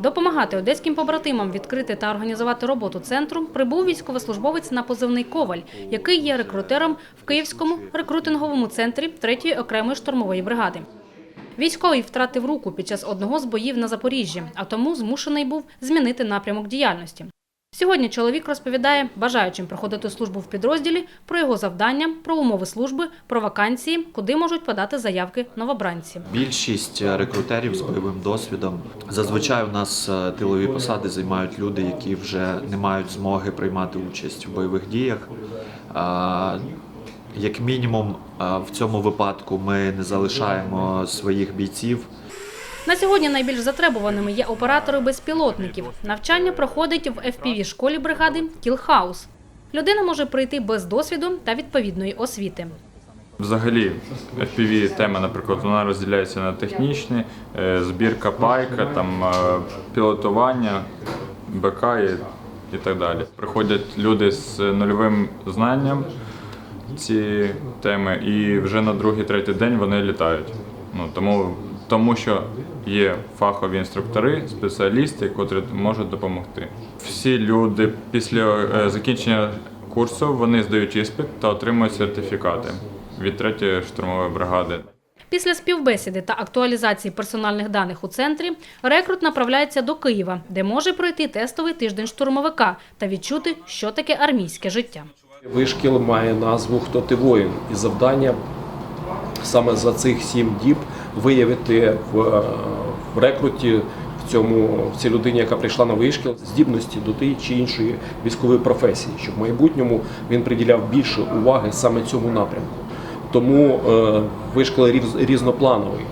Допомагати одеським побратимам відкрити та організувати роботу центру прибув військовослужбовець на позивний Коваль, який є рекрутером в Київському рекрутинговому центрі 3-ї окремої штурмової бригади. Військовий втратив руку під час одного з боїв на Запоріжжі, а тому змушений був змінити напрямок діяльності. Сьогодні чоловік розповідає бажаючим проходити службу в підрозділі про його завдання, про умови служби, про вакансії, куди можуть подати заявки новобранці. Більшість е, рекрутерів з бойовим досвідом зазвичай у нас е, тилові посади займають люди, які вже не мають змоги приймати участь в бойових діях. Як мінімум, в цьому випадку ми не залишаємо своїх бійців. На сьогодні найбільш затребуваними є оператори безпілотників. Навчання проходить в fpv школі бригади Кілхаус. Людина може прийти без досвіду та відповідної освіти. Взагалі, FPV тема, наприклад, вона розділяється на технічні, е, збірка пайка, там е, пілотування, БК і, так далі. Приходять люди з нульовим знанням ці теми, і вже на другий, третій день вони літають. Ну тому, тому що є фахові інструктори, спеціалісти, котрі можуть допомогти. Всі люди після е, закінчення курсу вони здають іспит та отримують сертифікати від третьої штурмової бригади. Після співбесіди та актуалізації персональних даних у центрі рекрут направляється до Києва, де може пройти тестовий тиждень штурмовика та відчути, що таке армійське життя. Вишкіл має назву Хто ти воїн? І завдання саме за цих сім діб виявити в, е, рекруті цьому в цій людині, яка прийшла на вишкіл, здібності до тієї чи іншої військової професії, щоб в майбутньому він приділяв більше уваги саме цьому напрямку. Тому е, вишкіл різ- різноплановий.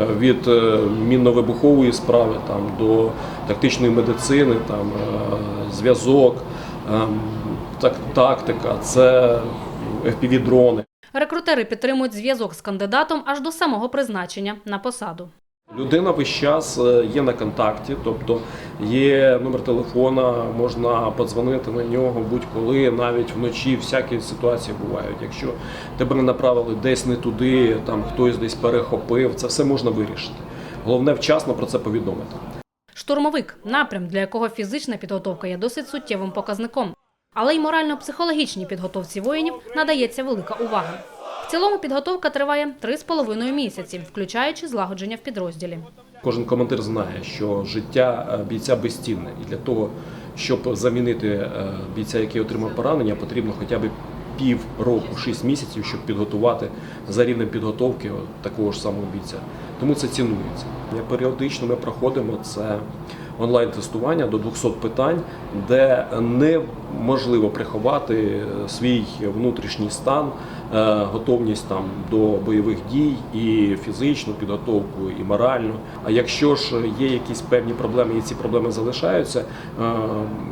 Е, Від е, мінно-вибухової справи там, до тактичної медицини, там, е, зв'язок, так, тактика, це FPV-дрони. Рекрутери підтримують зв'язок з кандидатом аж до самого призначення на посаду. Людина весь час е, є на контакті, тобто є номер телефона, можна подзвонити на нього будь-коли, навіть вночі всякі ситуації бувають. Якщо тебе не направили десь не туди, там хтось десь перехопив, це все можна вирішити. Головне вчасно про це повідомити. Штурмовик напрям, для якого фізична підготовка є досить суттєвим показником. Але й морально-психологічній підготовці воїнів надається велика увага. В цілому підготовка триває 3,5 місяці, включаючи злагодження в підрозділі. Кожен командир знає, що життя е, бійця безцінне, і для того, щоб замінити е, бійця, який отримав поранення, потрібно хоча б пів року, 6 місяців, щоб підготувати за рівнем підготовки такого ж самого бійця. Тому це цінується. Періодично ми проходимо це онлайн-тестування до 200 питань, де неможливо приховати свій внутрішній стан, е, готовність там до бойових дій, і фізичну підготовку, і моральну. А якщо ж є якісь певні проблеми, і ці проблеми залишаються, е,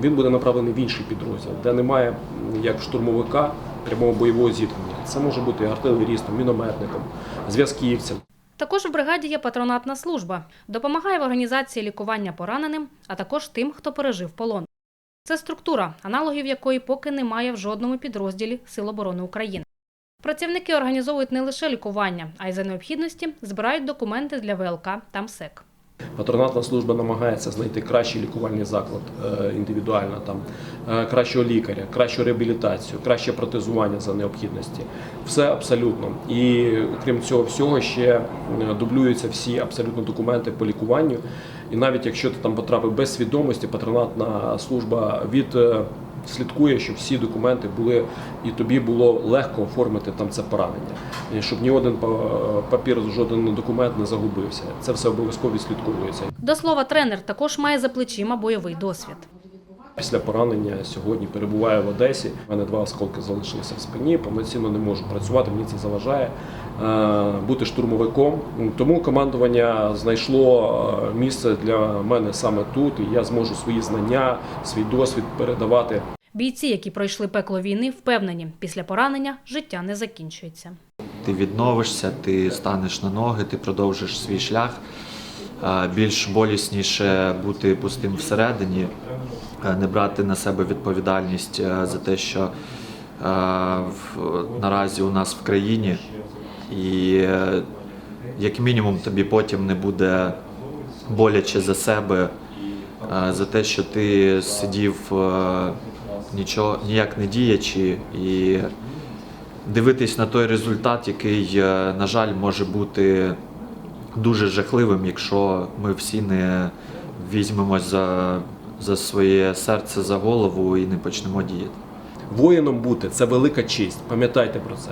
він буде направлений в інший підрозділ, де немає як штурмовика прямого бойового зіткнення. Це може бути артилерістом, мінометником, зв'язківцем. Також в бригаді є патронатна служба. Допомагає в організації лікування пораненим, а також тим, хто пережив полон. Це структура, аналогів якої поки немає в жодному підрозділі Сил оборони України. Працівники організовують не лише лікування, а й за необхідності збирають документи для ВЛК та МСЕК. Патронатна служба намагається знайти кращий лікувальний заклад е, індивідуально, там е, кращого лікаря, кращу реабілітацію, краще протезування за необхідності. Все абсолютно. І окрім цього всього, ще е, дублюються всі абсолютно документи по лікуванню. І навіть якщо ти там потрапив без свідомості, патронатна служба від слідкує, щоб всі документи були і тобі було легко оформити там це поранення, щоб ні один папір, жоден документ не загубився. Це все обов'язково відслідковується. До слова, тренер також має за плечима бойовий досвід. Після поранення сьогодні перебуваю в Одесі. У мене два осколки залишилися в спині. Повноцінно не можу працювати. Мені це заважає е, бути штурмовиком. Тому командування знайшло е, місце для мене саме тут, і я зможу свої знання, свій досвід передавати Бійці, які пройшли пекло війни, впевнені, після поранення життя не закінчується. Ти відновишся, ти станеш на ноги, ти продовжиш свій шлях. Більш болісніше бути пустим всередині, не брати на себе відповідальність за те, що наразі у нас в країні, і е, як мінімум тобі потім не буде боляче за себе за те, що ти сидів нічого, ніяк не діячи, і дивитись на той результат, який, е, на жаль, може бути дуже жахливим, якщо ми всі не візьмемось за, за своє серце за голову і не почнемо діяти. Воїном бути це велика честь. Пам'ятайте про це.